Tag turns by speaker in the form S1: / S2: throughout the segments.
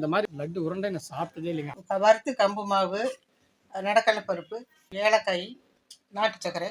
S1: இந்த மாதிரி லட்டு உருண்டை நான் சாப்பிட்டதே இல்லைங்க.
S2: இப்போ வறுத்து கம்பு மாவு நடக்கடலை பருப்பு ஏலக்காய் நாட்டு சர்க்கரை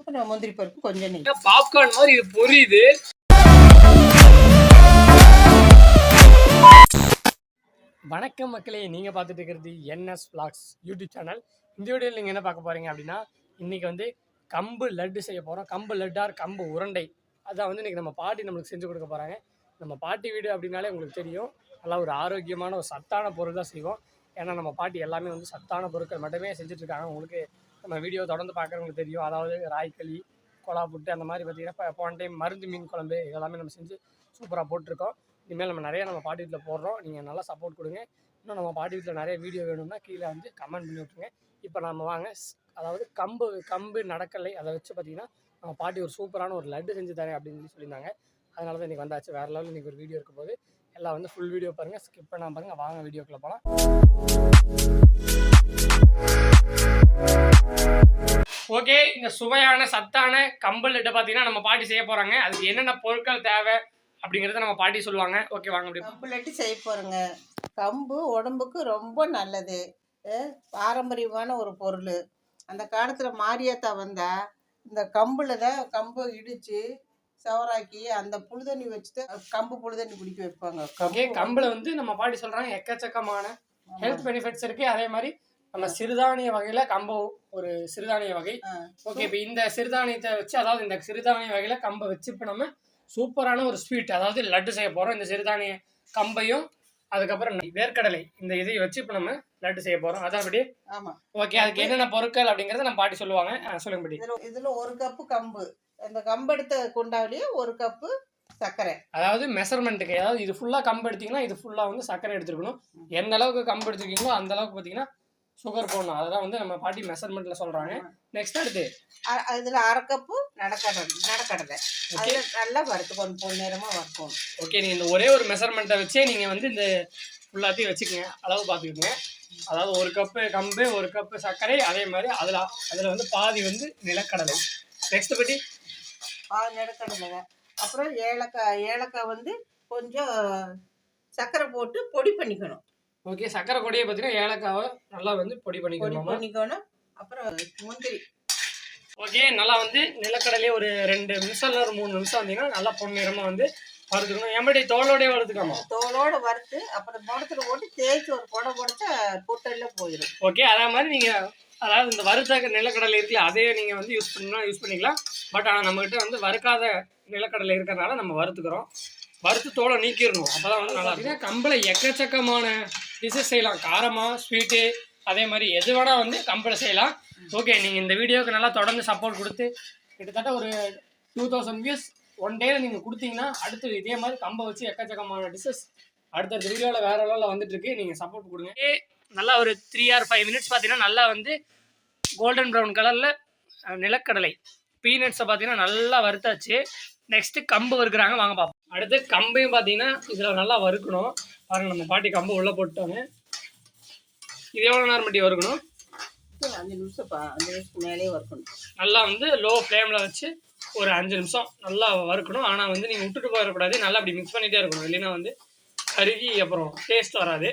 S2: அப்புறம் முந்திரி பருப்பு கொஞ்சம் நெய்.
S1: பாப்கார்ன் மாதிரி இது பொரியுது. வணக்கம் மக்களே நீங்கள் பார்த்துட்டு இருக்கிறது என்எஸ் vlogs யூடியூப் சேனல். இந்த வீடியோவில் நீங்கள் என்ன பார்க்க போகிறீங்க அப்படின்னா இன்றைக்கி வந்து கம்பு லட்டு செய்ய போகிறோம் கம்பு லட்டார் கம்பு உருண்டை. அதான் வந்து இன்றைக்கி நம்ம பாட்டி நம்மளுக்கு செஞ்சு கொடுக்க போகிறாங்க நம்ம பாட்டி வீடு அப்படின்னாலே உங்களுக்கு தெரியும். நல்லா ஒரு ஆரோக்கியமான ஒரு சத்தான பொருள் தான் செய்வோம். ஏன்னா நம்ம பாட்டி எல்லாமே வந்து சத்தான பொருட்கள் மட்டுமே செஞ்சுட்ருக்காங்க. உங்களுக்கு நம்ம வீடியோ தொடர்ந்து பார்க்குறவங்களுக்கு தெரியும். அதாவது ராய்களி கொலா புட்டு அந்த மாதிரி பார்த்தீங்கன்னா இப்போ போன டைம் மருந்து மீன் குழம்பு இதெல்லாமே நம்ம செஞ்சு சூப்பராக போட்டிருக்கோம். இனிமேல் நம்ம நிறைய நம்ம பாட்டி வீட்டில் போடுறோம். நீங்கள் நல்லா சப்போர்ட் கொடுங்க. இன்னும் நம்ம பாட்டி வீட்டில் நிறைய வீடியோ வேணும்னா கீழே வந்து கமெண்ட் பண்ணி விட்ருங்க இப்போ நம்ம வாங்க. அதாவது கம்பு கம்பு நடக்கலை. அதை வச்சு பார்த்தீங்கன்னா நம்ம பாட்டி ஒரு சூப்பரான ஒரு லட்டு செஞ்சு தரேன் அப்படின்னு சொல்லி சொல்லியிருந்தாங்க. அதனால தான் இன்றைக்கி வந்தாச்சு. வேறு லெவலில் இன்றைக்கி ஒரு வீடியோ இருக்கும் போது எல்லாம் வந்து ஃபுல் வீடியோ பாருங்கள் ஸ்கிப் பண்ணாம பாருங்கள் வாங்க வீடியோக்குள்ளே போகலாம் ஓகே இந்த சுவையான சத்தான கம்பல் லட்டு பார்த்தீங்கன்னா நம்ம பாட்டி செய்ய போகிறாங்க அதுக்கு என்னென்ன பொருட்கள் தேவை அப்படிங்கிறத நம்ம பாட்டி சொல்லுவாங்க. ஓகே வாங்க அப்படி
S2: கம்பு லட்டு செய்ய போகிறோங்க கம்பு உடம்புக்கு ரொம்ப நல்லது. பாரம்பரியமான ஒரு பொருள். அந்த காலத்தில் மாரியாத்தா வந்தா இந்த கம்புல தான் கம்பை இடித்து சவராக்கி அந்த புழுதண்ணி வச்சு தான் கம்பு புழுதண்ணி குடிக்க வைப்பாங்க.
S1: ஓகே கம்பில் வந்து நம்ம பாட்டி சொல்கிறாங்க எக்கச்சக்கமான ஹெல்த் பெனிஃபிட்ஸ் இருக்கு. அதே மாதிரி நம்ம சிறுதானிய வகையில கம்பு ஒரு சிறுதானிய வகை. ஓகே இப்போ இந்த சிறுதானியத்தை வச்சு அதாவது இந்த சிறுதானிய வகையில கம்பை வச்சு இப்போ நம்ம சூப்பரான ஒரு ஸ்வீட் அதாவது லட்டு செய்ய போறோம். இந்த சிறுதானிய கம்பையும் அதுக்கப்புறம் வேர்க்கடலை இந்த இதையும் வச்சு இப்போ நம்ம லட்டு செய்ய போறோம். அதான் அப்படி
S2: ஆமாம்
S1: ஓகே அதுக்கு என்னென்ன பொருட்கள் அப்படிங்கறத நம்ம பாட்டி சொல்லுவாங்க. சொல்லுங்க படி
S2: இதில் ஒரு கப்பு கம்பு. அந்த கம்பு எடுத்த குண்டாவிலேயே ஒரு கப்பு சர்க்கரை.
S1: அதாவது மெஷர்மெண்ட்டுக்கு அதாவது இது ஃபுல்லாக கம்பு எடுத்தீங்கன்னா இது ஃபுல்லாக வந்து சர்க்கரை எடுத்துருக்கணும். எந்த அளவுக்கு கம்பு எடுத்துருக்கீங்களோ அந்த அளவுக்கு பார்த்தீங்கன்னா சுகர் போடணும். அதெல்லாம் வந்து நம்ம பாட்டி மெஷர்மெண்ட்ல சொல்றாங்க. நெக்ஸ்ட் அடுத்து.
S2: இதில் அரை கப்பு நடக்கடலை நடக்கடலை அதில் நல்லா வறுத்துக்கணும் பொன் நேரமாக வறுக்கணும்
S1: ஓகே நீங்கள் இந்த ஒரே ஒரு மெஷர்மெண்ட்டை வச்சே நீங்கள் வந்து இந்த ஃபுல்லாத்தையும் வச்சுக்கோங்க. அளவு பார்த்துக்கோங்க. அதாவது ஒரு கப்பு கம்பு ஒரு கப்பு சர்க்கரை அதே மாதிரி அதில் அதில் வந்து பாதி வந்து நிலக்கடலை. நெக்ஸ்ட் பற்றி
S2: பால் நடக்கடலைங்க அப்புறம் ஏலக்காய் ஏலக்காய் வந்து கொஞ்சம் சர்க்கரை போட்டு பொடி பண்ணிக்கணும்.
S1: ஓகே சர்க்கரை கொடியை பார்த்தீங்கன்னா ஏலக்காவை நல்லா வந்து பொடி
S2: பொடி
S1: பண்ணிக்கணும்
S2: பண்ணிக்கணும். அப்புறம் முந்திரி.
S1: ஓகே நல்லா வந்து நிலக்கடலையே ஒரு ரெண்டு நிமிஷம் இல்லை ஒரு மூணு நிமிஷம் வந்தீங்கன்னா நல்லா பொன்னிறமாக வந்து வறுத்துக்கணும். எம்படி தோலோடய வறுத்துக்காமா
S2: தோலோட வறுத்து அப்புறம் முடத்துல போட்டு தேய்ச்சி ஒரு புடை புடச்சா பொட்டல்ல போயிடும்
S1: ஓகே அதே மாதிரி நீங்கள் அதாவது இந்த வறுத்த நிலக்கடலை இருக்குல்ல அதையே நீங்கள் வந்து யூஸ் பண்ணலாம் யூஸ் பண்ணிக்கலாம். பட் ஆனால் நம்மகிட்ட வந்து வறுக்காத நிலக்கடலை இருக்கிறனால நம்ம வறுத்துக்கிறோம். வறுத்து தோலை நீக்கிடணும். அப்போ தான் வந்து நல்லா இருக்கும். கம்பில் எக்கச்சக்கமான டிஷ்ஷஸ் செய்யலாம். காரமாக ஸ்வீட்டு அதே மாதிரி எது வேணால் வந்து கம்பில் செய்யலாம். ஓகே நீங்கள் இந்த வீடியோவுக்கு நல்லா தொடர்ந்து சப்போர்ட் கொடுத்து கிட்டத்தட்ட ஒரு டூ தௌசண்ட் வியூஸ் ஒன் டேல நீங்கள் கொடுத்தீங்கன்னா அடுத்து இதே மாதிரி கம்பை வச்சு எக்கச்சக்கமான டிஷ்ஷஸ் அடுத்த வீடியோவில் வேற லெவலில் வந்துட்டு இருக்கு நீங்கள் சப்போர்ட் கொடுங்க. ஏ, நல்லா ஒரு த்ரீ ஆர் ஃபைவ் மினிட்ஸ் பார்த்தீங்கன்னா நல்லா வந்து கோல்டன் ப்ரௌன் கலரில் நிலக்கடலை. பீனட்ஸை பார்த்தீங்கன்னா நல்லா வறுத்தாச்சு. நெக்ஸ்ட்டு கம்பு வறுக்கிறாங்க. வாங்க பார்ப்போம் அடுத்து கம்பையும் பார்த்தீங்கன்னா இதில் நல்லா வறுக்கணும். பாருங்கள் நம்ம பாட்டி கம்பு உள்ளே போட்டாங்க இது எவ்வளோ நேரம் மட்டும் வறுக்கணும்?
S2: அஞ்சு நிமிஷம் அஞ்சு நிமிஷத்துக்கு மேலேயே வறுக்கணும்.
S1: நல்லா வந்து லோ ஃப்ளேமில் வச்சு ஒரு அஞ்சு நிமிஷம் நல்லா வறுக்கணும். ஆனால் வந்து நீங்கள் விட்டுட்டு போயிடக்கூடாது. நல்லா அப்படி மிக்ஸ் பண்ணிகிட்டே இருக்கணும். இல்லைன்னா வந்து கருகி அப்புறம் டேஸ்ட் வராது.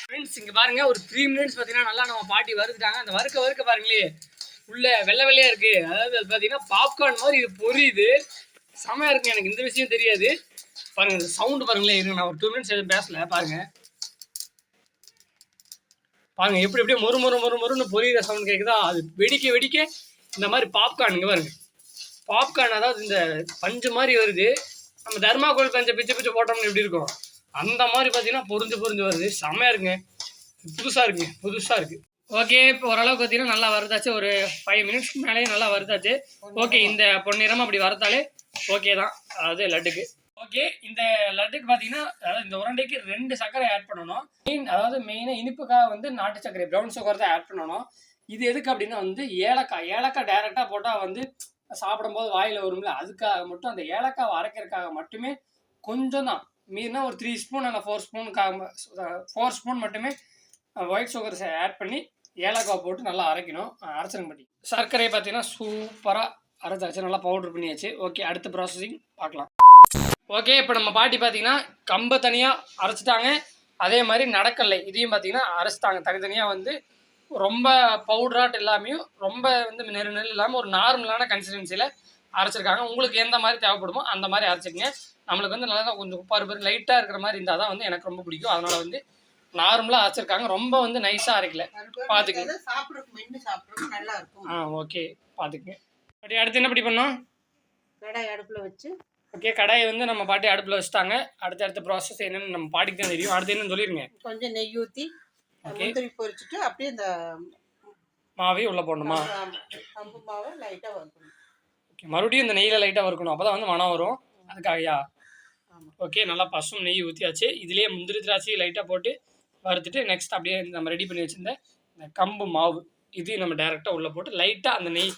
S1: ஃப்ரெண்ட்ஸ் இங்கே பாருங்கள் ஒரு த்ரீ மினிட்ஸ் பார்த்தீங்கன்னா நல்லா நம்ம பாட்டி வறுத்துட்டாங்க. அந்த வறுக்க வறுக்க பாருங்களே உள்ள வெள்ளை வெள்ளையாக இருக்குது அதாவது அது பார்த்தீங்கன்னா பாப்கார்ன் மாதிரி இது பொரியுது. செமையாக இருக்குங்க. எனக்கு இந்த விஷயம் தெரியாது. பாருங்கள் இந்த சவுண்டு பாருங்களேன். இருங்க நான் ஒரு டூ மினிட்ஸ் எதுவும் பேசல. பாருங்கள் பாருங்க எப்படி எப்படியே மொறு மொறு மொறு மொறுன்னு பொரியிற சவுண்ட் கேட்குதா அது வெடிக்க வெடிக்க இந்த மாதிரி பாப்கார்னுங்க பாருங்க. பாப்கார்ன் அதாவது இந்த பஞ்சு மாதிரி வருது. நம்ம தர்மாகோல் பஞ்சை பிச்சு பிச்சு போட்டோம்னு எப்படி இருக்கும்? அந்த மாதிரி பார்த்தீங்கன்னா பொறிஞ்சு பொறிஞ்சு வருது. செம்மையாக இருக்குங்க. புதுசாக இருக்குங்க. புதுசாக இருக்குது ஓகே இப்போ ஓரளவுக்கு பார்த்தீங்கன்னா நல்லா வருதாச்சு ஒரு ஃபைவ் மினிட்ஸ்க்கு மேலேயே நல்லா வருதாச்சு ஓகே இந்த பொன்னிறமாக அப்படி வரத்தாலே ஓகே தான். அதாவது லட்டுக்கு. ஓகே இந்த லட்டுக்கு பார்த்தீங்கன்னா அதாவது இந்த உருண்டைக்கு ரெண்டு சர்க்கரை ஆட் பண்ணணும். மெயின் அதாவது மெயினாக இனிப்புக்காக வந்து நாட்டு சர்க்கரை ப்ரௌன் சுகர் தான் ஆட் பண்ணணும். இது எதுக்கு அப்படின்னா வந்து ஏலக்காய் ஏலக்காய் டைரெக்டாக போட்டால் வந்து சாப்பிடும்போது வாயில் வரும்ல அதுக்காக மட்டும் அந்த ஏலக்காவை அரைக்கிறதுக்காக மட்டுமே கொஞ்சம் தான். மீறினா ஒரு த்ரீ ஸ்பூன் அல்ல ஃபோர் ஸ்பூனுக்காக ஃபோர் ஸ்பூன் மட்டுமே ஒயிட் சுகர் ஆட் பண்ணி ஏலக்காய் போட்டு நல்லா அரைக்கணும் அரைச்சிருங்க பட்டி. சர்க்கரையை பார்த்தீங்கன்னா சூப்பராக அரைச்சாச்சு நல்லா பவுடர் பண்ணியாச்சு. ஓகே அடுத்த ப்ராசஸிங் பார்க்கலாம். ஓகே இப்போ நம்ம பாட்டி பார்த்தீங்கன்னா கம்பை தனியாக அரைச்சிட்டாங்க. அதே மாதிரி நடக்கலை இதையும் பார்த்தீங்கன்னா அரைச்சிட்டாங்க. தனித்தனியாக வந்து ரொம்ப பவுடராட் எல்லாமே ரொம்ப வந்து நெரு நெல் இல்லாமல் ஒரு நார்மலான கன்சிஸ்டன்சியில் அரைச்சிருக்காங்க. உங்களுக்கு எந்த மாதிரி தேவைப்படுமோ அந்த மாதிரி அரைச்சிக்கங்க. நம்மளுக்கு வந்து நல்லா கொஞ்சம் உப்பாரு பேர் லைட்டாக இருக்கிற மாதிரி இருந்தால் தான் வந்து எனக்கு ரொம்ப பிடிக்கும். அதனால் வந்து நார்மலாக அரைச்சிருக்காங்க. ரொம்ப வந்து நைஸாக அரைக்கல.
S2: இருக்கும்.
S1: ஆ ஓகே. பார்த்துக்குங்க அப்படி அடுத்து என்ன இப்படி பண்ணோம்
S2: கடாய் அடுப்புல வச்சு
S1: ஓகே கடாயை வந்து நம்ம பாட்டி அடுப்பில் வச்சுட்டாங்க. அடுத்த அடுத்த ப்ராசஸ் என்னன்னு நம்ம பாட்டிக்கு தான் தெரியும். அடுத்து என்னன்னு சொல்லிருங்க.
S2: கொஞ்சம் நெய் ஊற்றி. முந்திரி பொரிச்சிட்டு அப்படியே இந்த
S1: மாவையும் உள்ளே போடணுமா?
S2: கம்பு மாவை லைட்டாக வறுக்கணும்.
S1: ஓகே மறுபடியும் இந்த நெய்யில் லைட்டாக வறுக்கணும். அப்போ தான் வந்து மனம் வரும். அதுக்காகயா. ஓகே நல்லா பசும் நெய் ஊற்றியாச்சு இதுலேயே முந்திரி திராட்சை லைட்டாக போட்டு வறுத்துட்டு நெக்ஸ்ட் அப்படியே நம்ம ரெடி பண்ணி வச்சிருந்த இந்த கம்பு மாவு இது நம்ம டேரெக்டாக உள்ளே போட்டு லைட்டாக அந்த நெய்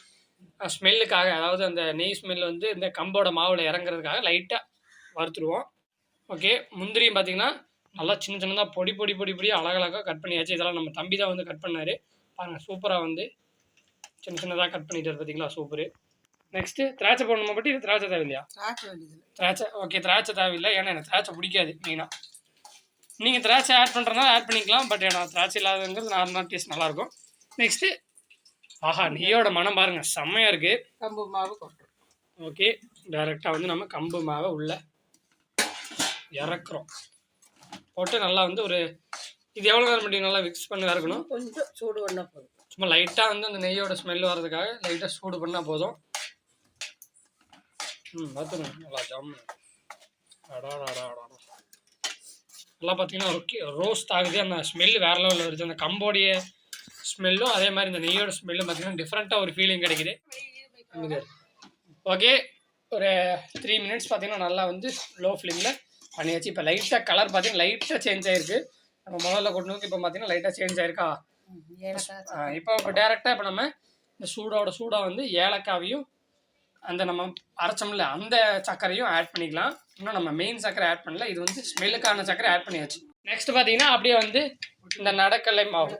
S1: ஸ்மெல்லுக்காக அதாவது அந்த நெய் ஸ்மெல் வந்து இந்த கம்போட மாவில் இறங்குறதுக்காக லைட்டாக வறுத்துருவோம். ஓகே முந்திரியும் பார்த்தீங்கன்னா நல்லா சின்ன சின்னதாக பொடி பொடி பொடி பொடியாக அழகழகாக கட் பண்ணியாச்சு. இதெல்லாம் நம்ம தம்பி தான் வந்து கட் பண்ணார். பாருங்கள் சூப்பராக வந்து சின்ன சின்னதாக கட் பண்ணிட்டார் பார்த்தீங்களா சூப்பரு நெக்ஸ்ட்டு திராட்சை போடணுமா பட்டி இது திராட்சை தேவையில்லையா?
S2: திராட்சை
S1: ஓகே திராட்சை தேவையில்லை. ஏன்னா எனக்கு திராட்சை பிடிக்காது மெயினாக நீங்கள் திராட்சை ஆட் பண்ணுறதுனால ஆட் பண்ணிக்கலாம் பட் எனக்கு திராட்சை இல்லாதங்கிறது நார்மலாக டேஸ்ட் நல்லாயிருக்கும் நெக்ஸ்ட்டு ஆஹா நெய்யோட மனம் பாருங்கள் செம்மையாக இருக்குது
S2: கம்பு மாவு கொட்டுறோம்
S1: ஓகே டைரெக்டாக வந்து நம்ம கம்பு மாவை உள்ள இறக்குறோம். போட்டு நல்லா வந்து ஒரு இது எவ்வளோ நேரம் மட்டும் நல்லா மிக்ஸ் பண்ணி இறக்கணும்
S2: கொஞ்சம் சூடு பண்ணா போதும்.
S1: சும்மா லைட்டாக வந்து அந்த நெய்யோட ஸ்மெல் வர்றதுக்காக லைட்டாக சூடு பண்ணால் போதும். ம் பார்த்துங்க நல்லா ஜாம் நல்லா பார்த்தீங்கன்னா ரோஸ்ட் ஆகுது. அந்த ஸ்மெல் வேறு லெவலில் வருது. அந்த கம்போடைய ஸ்மெல்லும் அதே மாதிரி இந்த நெய்யோட ஸ்மெல்லும் பார்த்தீங்கன்னா டிஃப்ரெண்ட்டாக ஒரு ஃபீலிங் கிடைக்குது. ஓகே ஒரு த்ரீ மினிட்ஸ் பார்த்தீங்கன்னா நல்லா வந்து லோ ஃப்ளேமில் பண்ணியாச்சு. இப்போ லைட்டாக கலர் பார்த்தீங்கன்னா லைட்டாக சேஞ்ச் ஆயிருக்கு. நம்ம முதல்ல கொண்டு இப்போ பார்த்தீங்கன்னா லைட்டாக சேஞ்ச் ஆயிருக்கா? இப்போ இப்போ டேரெக்டாக இப்போ நம்ம இந்த சூடோட சூடாக வந்து ஏலக்காவையும் அந்த நம்ம அரைச்சோம்ல அந்த சர்க்கரையும் ஆட் பண்ணிக்கலாம். இன்னும் நம்ம மெயின் சர்க்கரை ஆட் பண்ணல இது வந்து ஸ்மெல்லுக்கான சர்க்கரை ஆட் பண்ணியாச்சு. நெக்ஸ்ட் பார்த்தீங்கன்னா அப்படியே வந்து இந்த நடக்கலை மாவு.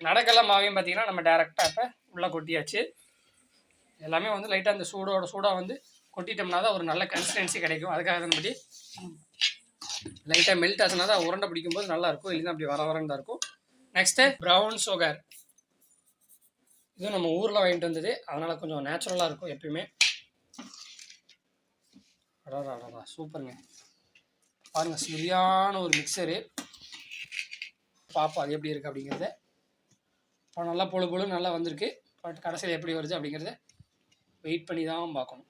S1: நடக்கலை மாவையும் பார்த்தீங்கன்னா நம்ம டேரெக்டாக இப்போ உள்ளே கொட்டியாச்சு. எல்லாமே வந்து லைட்டாக அந்த சூடோட சூடாக வந்து கொட்டிட்டோம்னா தான் ஒரு நல்ல கன்சிஸ்டன்சி கிடைக்கும். அதுக்காக தான் லைட்டாக மெல்ட் ஆச்சுனா தான் உருண்டை பிடிக்கும்போது நல்லா இருக்கும். இல்லைன்னா அப்படி வர வரன்னு தான் இருக்கும். நெக்ஸ்ட்டு ப்ரௌன் சுகர் இதுவும் நம்ம ஊரில் வாங்கிட்டு வந்தது. அதனால் கொஞ்சம் நேச்சுரலாக இருக்கும் எப்பயுமே. அடடா அடடா சூப்பருங்க. பாருங்கள் சரியான ஒரு மிக்சரு பார்ப்போம் அது எப்படி இருக்குது அப்படிங்கிறத இப்போ நல்லா பொழு பொழு நல்லா வந்திருக்கு. பட் கடைசியில் எப்படி வருது அப்படிங்கிறத வெயிட் பண்ணி தான் பார்க்கணும்.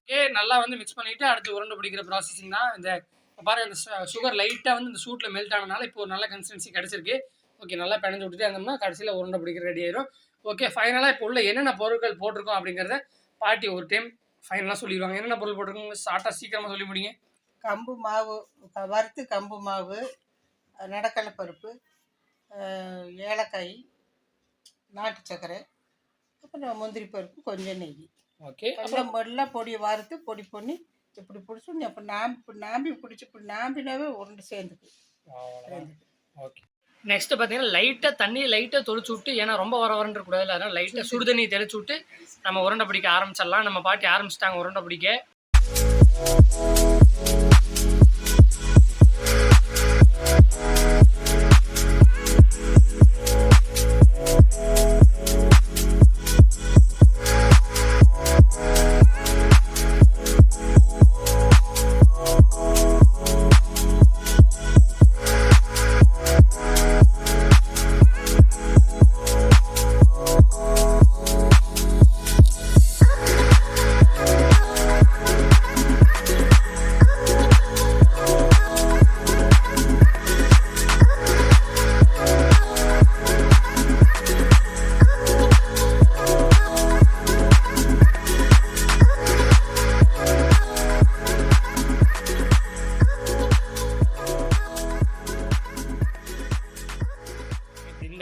S1: ஓகே நல்லா வந்து மிக்ஸ் பண்ணிவிட்டு அடுத்து உருண்டை பிடிக்கிற ப்ராசஸிங் தான் இந்த இப்ப பாருங்க இந்த சுகர் லைட்டாக வந்து இந்த சூட்டில் மெல்ட் ஆனனால இப்போ ஒரு நல்ல கன்சிஸ்டன்சி கிடச்சிருக்கு. ஓகே நல்லா பிணைஞ்சு விட்டுட்டே இருந்தோம்னா கடைசியில் உருண்டை பிடிக்கிற ரெடி ஆயிரும். ஓகே ஃபைனலாக இப்போ உள்ள என்னென்ன பொருட்கள் போட்டிருக்கோம் அப்படிங்கிறத பாட்டி ஒரு டைம் ஃபைனலாக சொல்லிடுவாங்க. என்னென்ன பொருள் போட்டிருக்கோங்க ஷார்ட்டாக சீக்கிரமாக சொல்லி முடியுங்க
S2: கம்பு மாவு வறுத்து கம்பு மாவு நடக்கலை பருப்பு ஏலக்காய் நாட்டு சர்க்கரை அப்புறம் முந்திரி பருப்பு கொஞ்சம் நெய்.
S1: ஓகே.
S2: எல்லாம் எல்லாம் பொடியை வறுத்து பொடி பண்ணி இப்படி பிடிச்சி அப்புறம் நாம்பி இப்படி நாம்பி பிடிச்சி இப்படி நாம்பினாவே உருண்டு சேர்ந்துக்கு
S1: ஓகே. நெக்ஸ்ட் பார்த்தீங்கன்னா லைட்டாக தண்ணி லைட்டாக தொளிச்சு விட்டு ஏன்னா ரொம்ப வர வரன்ற கூடாது அதனால லைட்டாக சுடு தண்ணி தெளிச்சு விட்டு நம்ம உருண்டை பிடிக்க ஆரம்பிச்சிடலாம். நம்ம பாட்டி ஆரம்பிச்சிட்டாங்க உருண்டை பிடிக்க.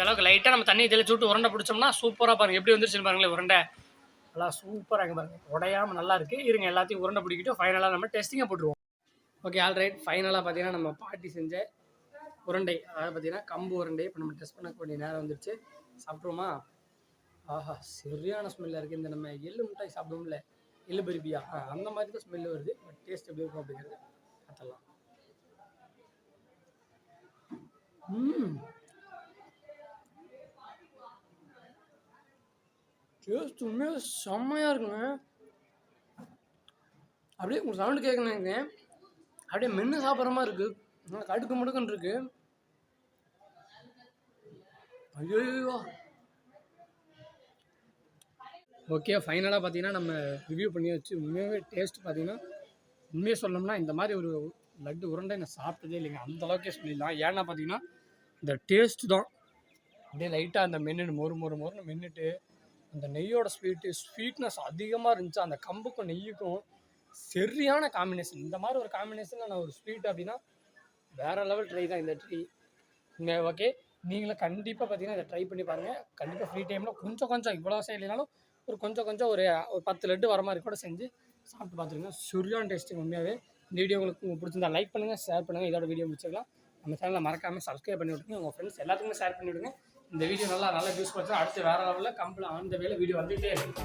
S1: அளவுக்கு லைட்டாக நம்ம தண்ணி தெளிச்சு விட்டு உரண்டை பிடிச்சோம்னா சூப்பராக பாருங்கள் எப்படி வந்துருச்சுன்னு பாருங்களேன் உருண்டை. நல்லா சூப்பராக பாருங்கள் உடையாமல் உடையாம நல்லா இருக்குது இருங்க எல்லாத்தையும் உருண்டை பிடிக்கிட்டு ஃபைனலாக நம்ம டெஸ்டிங்கை போட்டுருவோம். ஓகே ஆல்ரைட் ஃபைனலாக பார்த்தீங்கன்னா நம்ம பாட்டி செஞ்ச உருண்டை. அதாவது பார்த்தீங்கன்னா கம்பு உருண்டை. இப்போ நம்ம டெஸ்ட் பண்ணக்கூடிய நேரம் வந்துருச்சு. சாப்பிட்ருவோமா ஆஹா சரியான ஸ்மெல்லாக இருக்குது இந்த நம்ம எள்ளு மிட்டாய் சாப்பிடுவோம்ல. எள்ளு பருப்பியா? ஆ, அந்த மாதிரி தான் ஸ்மெல் வருது. பட் டேஸ்ட் எப்படி இருக்கும் அப்படிங்கிறது பார்த்தலாம் ம் டேஸ்ட் உண்மையாக செம்மையாக இருக்குங்க. அப்படியே உங்கள் சவுண்டு கேட்கணுங்க அப்படியே மென்று சாப்பிட்ற மாதிரி இருக்குது நல்லா கடுக்கு முடுக்குன்னு இருக்கு. ஐயோ ஓகே ஃபைனலாக பார்த்தீங்கன்னா நம்ம ரிவ்யூ பண்ணியாச்சு உண்மையாகவே டேஸ்ட் பார்த்தீங்கன்னா உண்மையாக சொல்லணும்னா இந்த மாதிரி ஒரு லட்டு உருண்டை நான் சாப்பிட்டதே இல்லைங்க. அந்தளவுக்கே சொல்லிடலாம். ஏன்னா பார்த்தீங்கன்னா இந்த டேஸ்ட்டு தான். அப்படியே லைட்டாக அந்த மென்னு மொறு மொறு மொறுன்னு மென்னுட்டு அந்த நெய்யோட ஸ்வீட்டு ஸ்வீட்னஸ் அதிகமாக இருந்துச்சு. அந்த கம்புக்கும் நெய்யுக்கும் சரியான காம்பினேஷன் இந்த மாதிரி ஒரு காம்பினேஷனில் நான் ஒரு ஸ்வீட் அப்படின்னா வேறு லெவல் ட்ரை தான். இந்த ட்ரை ஓகே நீங்களும் கண்டிப்பாக பார்த்தீங்கன்னா இதை ட்ரை பண்ணி பாருங்கள் கண்டிப்பாக ஃப்ரீ டைமில் கொஞ்சம் கொஞ்சம் இவ்வளோ செய்யலைனாலும் ஒரு கொஞ்சம் கொஞ்சம் ஒரு ஒரு பத்து லட்டு வர மாதிரி கூட செஞ்சு சாப்பிட்டு பார்த்துருங்க சுரியான டேஸ்ட்டு உண்மையாகவே இந்த வீடியோ உங்களுக்கு பிடிச்சிருந்தா லைக் பண்ணுங்கள் ஷேர் பண்ணுங்கள் இதோட வீடியோ முடிச்சிடலாம். நம்ம சேனலை மறக்காமல் சப்ஸ்கிரைப் பண்ணி விட்டுருங்க. உங்கள் ஃப்ரெண்ட்ஸ் எல்லாத்துக்குமே ஷேர் பண்ணி விடுங்க. இந்த வீடியோ நல்லா நல்லா யூஸ் பண்ணி அடுத்து வேறு லெவலில் கம்பெனி ஆன் வேலை வீடியோ வந்துகிட்டே இருக்கு.